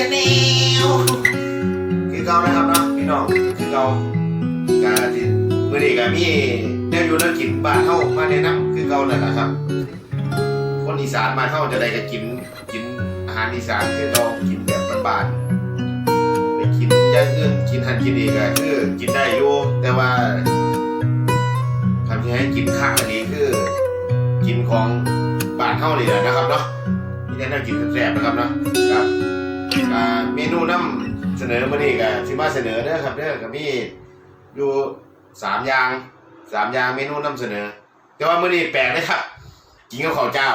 ชาแนลคือเก่านะครับเนาะพี่น้องคือเก่าการที่เมื่อนี้ก็มีแนวอยู่แล้วกินบ้านเฮามาแนะนำคือเก่านั่นแหละครับ คนอีสานมาเฮาจะได้ก็กินกินอาหารอีสานคือเรากินแบบบ้านๆไปกินย่างอื่นกินหันกินนี่ก็คือกินได้อยู่แต่ว่าทำที่ให้กินข้างอันนี้คือ กินของบ้านเฮานี่แหละนะครับเนาะที่แนวกินแซ่บนะครับเนาะครับ อ่าเมนูน้ำเสนอมานี่ก็สิมาเสนอเด้อครับเด้อก็มีอยู่สามอย่างสามอย่างเมนูนำเสนอ แต่ว่ามื้อนี้แปลกนะครับกินกับข้าวเจ้า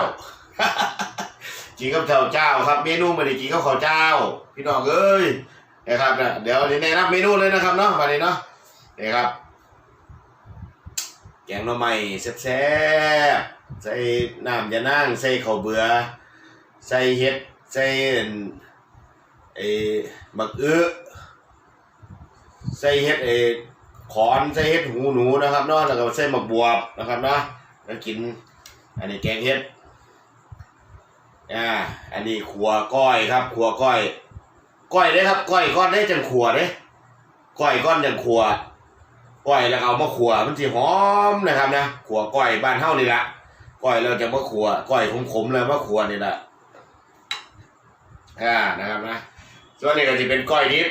กินกับข้าวเจ้าครับ เมนูมื้อนี้กินกับข้าวเจ้า พี่น้องเอ้ยนะครับนะเดี๋ยวแนะนำเมนูเลยนะครับเนาะวันนี้เนาะนี่ครับ แกงหน่อไม้แซ่บๆใส่น้ำยะนางใส่ข้าวเบื่อใส่เห็ดใส่ ไอ้บักเอื้อใส่เห็ดไอ้ขอนใส่เห็ดหูหนูนะครับเนาะแล้วก็ใส่หมักบวบนะครับเนาะแล้วกิน อันนี้แกงเห็ดอ่าอันนี้ขัวก้อยครับ ขัวก้อยก้อยได้ครับก้อยก้อนได้จังขัวเด้ก้อยก้อนจังขัวก้อยแล้วเอามาขัวมันสิหอมนะครับนะขัวก้อยบ้านเฮานี่ละก้อยเราจะมาขัวก้อยขมๆเลยมาขัวนี่ละอ่านะครับนะ ส่วนนี้ก็จะเป็นก้อยดิบ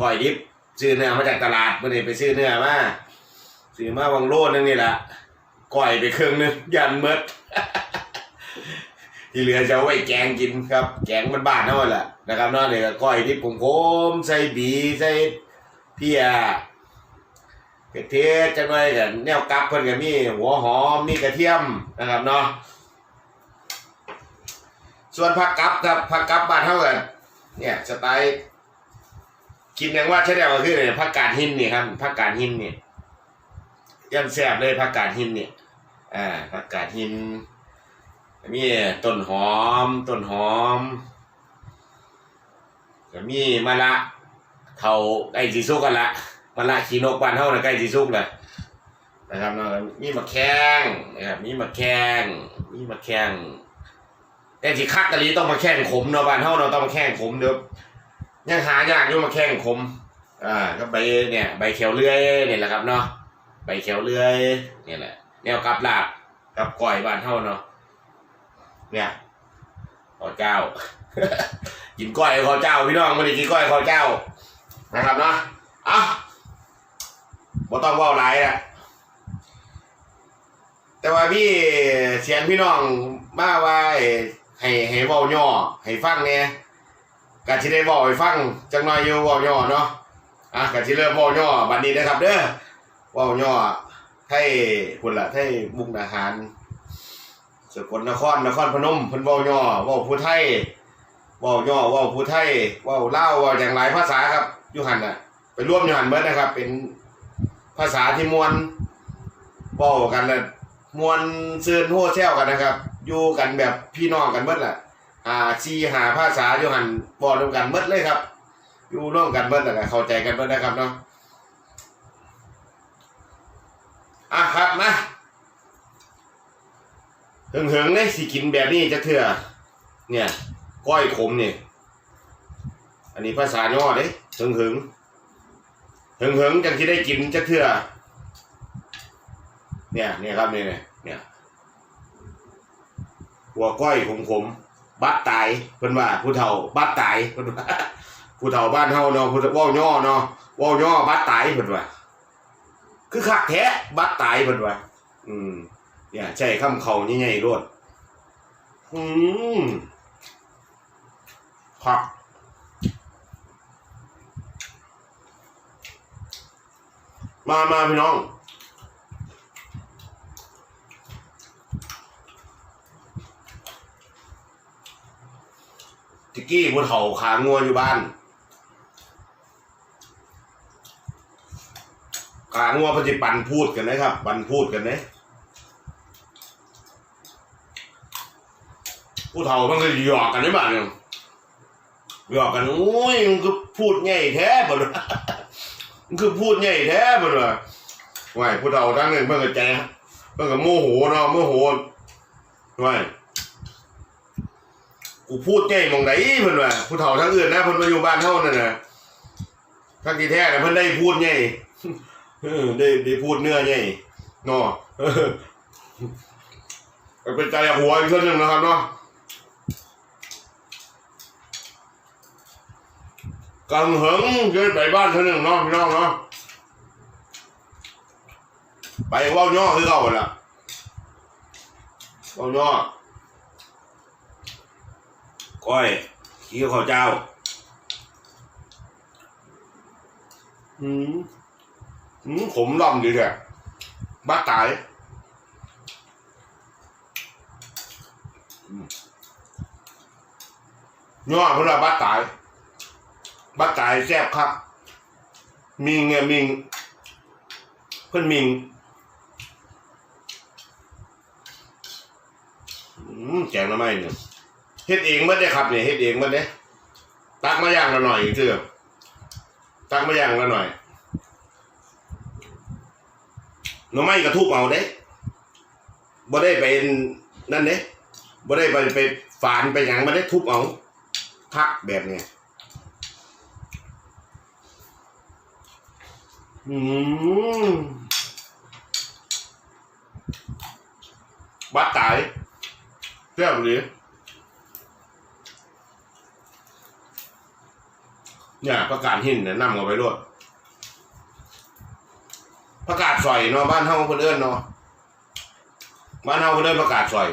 ก้อยดิบซื้อเนื้อมาจากตลาดเมื่อนี้ไปซื้อเนื้อมาซื้อมาวังโลนึงนี่แหละก้อยไปครึ่งนึงยันเมดที่เหลือจะเอาไว้แกงกินครับ แกงมันบ้านนั้นแหละนะครับนอกนี่ก็ก้อยดิบผมมๆใส่บีใส่เพียกระเทียมจังเลยกันแนวกับเพิ่นก็มีหัวหอมมีกระเทียมนะครับเนาะ ส่วนผักกับครับผักกับบ้านเฮากันเนี่ยสไตล์กินอย่างว่าใช่แล้วก็คือเนี่ยผักกาดหินนี่ครับผักกาดหินนี่ยังแซ่บเลยผักกาดหินเนี่ยอ่าผักกาดหินมีต้นหอมต้นหอมก็มีมะละเท่าไอ้สีสุกกันละมันละขีนกบ้านเฮานะใกล้สิสุกแล้วนะครับเนาะมีมะแข้งนะครับมีมะแข้งมีมะแข้ง แต่ที่คักกะลีต้องมาแข้งขมเนาะบ้านเฮาเนาะต้องมาแข้งขมเด้อยังหายากอยู่มาแข้งขมอ่าก็ใบเนี่ย ใบเขียวเลื่อยเนี่ยแหละครับเนาะใบเขียวเลื่อยเนี่ยแหละ แนวกับลาบกับก้อยบ้านเฮาเนาะเนี่ยข้าวเจ้ากินก้อยข้าวเจ้า พี่น้องไม่ได้กินก้อยข้าวเจ้านะครับเนาะอะบ่ต้องว่าหลายอะแต่ว่าพี่เสียงพี่น้องมาว่า ให้ให้เว้าย่อให้ฟังแหน่ก็สิได้เว้าให้ฟังจังหน่อยอยู่เว้าย่อเนาะอะก็สิเริ่มเว้าย่อบัดนี้นะครับเด้อเว้าย่อไทยพุ่นล่ะไทยมุกดาหารสกลนครนครพนมเพิ่นเว้าย่อเว้าผู้ไทยเว้าย่อเว้าผู้ไทยเว้าลาวเว้าอย่างหลายภาษาครับอยู่หันน่ะไปร่วมอยู่หันเบิดนะครับ เป็นภาษาที่มวลเว้ากันเลยมวลซื่นโฮแซวกันนะครับ อยู่กันแบบพี่น้องกันเบิดแหละอ่าซีหาภาษาอยู่หันบอกร่วมกันเบิดเลยครับ อยู่ร่วมกันเบิดแล้วก็เข้าใจกันเบิดนะครับเนาะอะครับนะเหิงเหิงๆเลยสิกินแบบนี้จะเถื่อเนี่ยก้อยขมเนี่ยอันนี้ภาษาย่อเด้เหิงเหิงๆเหิงเหิงๆจังที่ได้กินจะเถื่อเนี่ยเนี่ยครับเนี่ยเนี่ย หัวก้อยขมขมบัดตายเพิ่นว่าผู้เฒ่าบัดตายเพิ่นว่าผู้เฒ่าบ้านเฮาเนาะผู้เว้าย่อเนาะเว้าย่อบัดตายเพิ่นว่าคือคักแท้บัดตายเพิ่นว่าอืมเนี่ยใช้คำเขาใหญ่ๆโลดอืมผักมามาพี่น้อง ติกกี้บนเขาขางัวอยู่บ้านขางัวเพนจิปันพูดกันนะครับปันพูดกันเนี่ยผู้เฒ่ามันก็หยอกกันได้บ้างหยอกกันโอ้ยมันก็พูดง่ายแท้บ่เลยมันคือพูดใหญ่แท้เพิ่นว่าไหวผู้เฒ่าทั้งนึงเพิ่นก็ใจเพิ่นก็โมโหเนาะโมโหไหว กูพูดใหญ่มองไหนเพิ่นว่าผู้เฒ่าทั้งอื่นนะเพิ่นมาอยู่บ้านเฮานั่นน่ะทั้งที่แท้น่ะเพิ่นได้พูดใหญ่ได้ได้พูดเนื้อใหญ่เนาะเอเป็นใจหัวอีกเรื่องหนึงนะครับเนาะกังเหิงเคยไปบ้านเท่านึงเนาะพี่น้องเนาะไปเว่าย่อคือเก่าหั่นล่ะเว่าย่อ ก้อยขี้ข้าวเจ้า อืมอืมขมล่ำดีแท้บ้าตายย่อเพื่นว่าบ้าตายบ้าตายแซ่บครับ มิงเนี่ยมิง เพื่อนมิงอืมแกงละไม่เนี่ย เฮ็ดเองเมื่อได้ครับเนี่ยเฮ็ดเองเมื่อได้ตักมาย่างละหน่อยอีกเถอะตักมาย่างละหน่อยหน่อไม้กระทุบเอาเด้บ่ได้ไปนั่นเด้บ่ได้ไปไปฝานไปหยังบ่ได้ทุบเอาพักแบบเนี้ยอืมบัดตายแซ่บเลย เนี่ยประกาศหินเนี่ยนำเอาไปรวดประกาศสอยเนาะบ้านเฮาเพิ่อนเนาะบ้านเฮาเพิ่อนประกาศสอย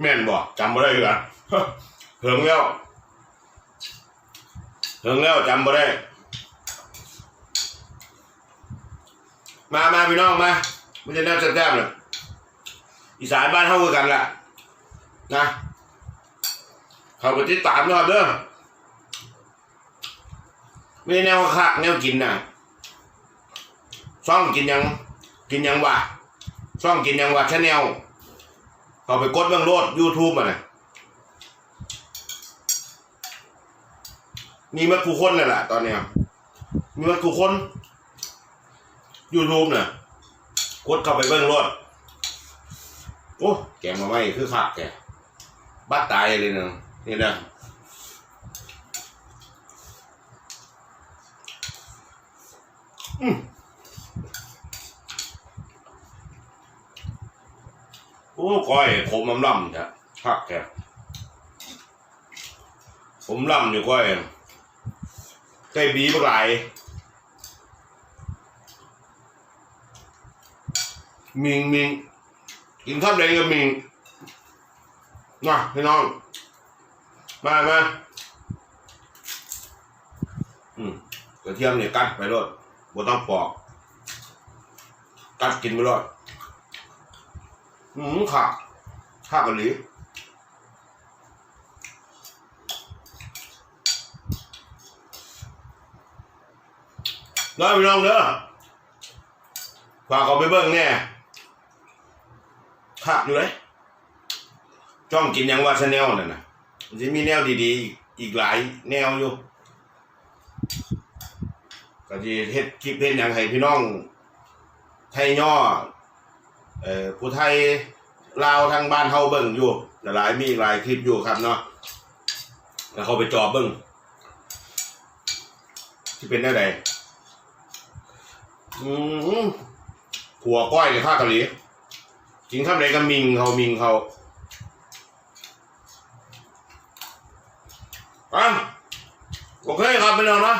แม่นบ่จำบ่ได้เหรอเหิงแล้วเหิงแล้วจำบ่ได้ มามาพี่น้องมามันจะแนวแซ่บๆเลยอีสานบ้านเฮาคือกันล่ะนะเขาไปติดตามนะครับเด้อ ม่แนวคักแนวกินนะซ่องกินยังกินยังวะซ่องกินยังวะชาแนลเขาไปกดเบื้องโลด YouTube อะนะมีมาทุกคนเลยล่ะตอนเนี้ยมีมาทุกคน YouTube น่ะกดเข้าไปเบื้องโลดโอ้แกงมาไม่คือคักแกบ้าตายเลยเนาะนี่นะอืม โอ้ก้อยผมลำล่ำจ้ะคักแกผมล่ำอยู่ก้อยใกล้บีบักหลมิงมิงกินข้าวแดงกับมิงนะพี่น้อง มามาอืมกระเทียมเนี่ยกัดไปรด บ่ต้องปอกกัดกินไปรดอืมขาข้ากันหลีน้อยพี่น้องเด้อฝากเขาไปเบิ่งแน่คักอยู่เลยจ้องกินยังว่าชาแนลนั่นนะมันจะมีแนวดีๆ อีกอีกหลายแนวอยู่ ก็จะเฮ็ดคลิปเฮ็ดหยังให้พี่น้อง ไทยย่อเอ่อผู้ไทยลาวทางบ้านเฮาเบิ่งอยู่หลายมีหลายคลิปอยู่ครับเนาะแล้วเขาไปจอบเบิ่งที่เป็นแนวใดอืมหัวก้อยเลยข้าเกาหลีกินข้าวไรก็มิงเขามิงเขาอะโอเคครับพี่น้องนะ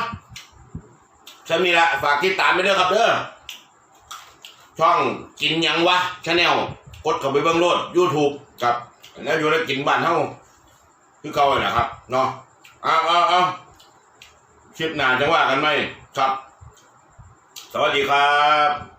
ฉันมีละฝากติดตามไปด้วยครับเด้อช่องกินยังวะชาแนลกดเข้าไปเบื้องโลดยูทูบกับแล้วอยู่แล้วกินบ้านเท่าคือเกาเลยนะครับเนาะเอาเอาเอาคลิปหนาจะว่ากันไหมครับ สวัสดีครับ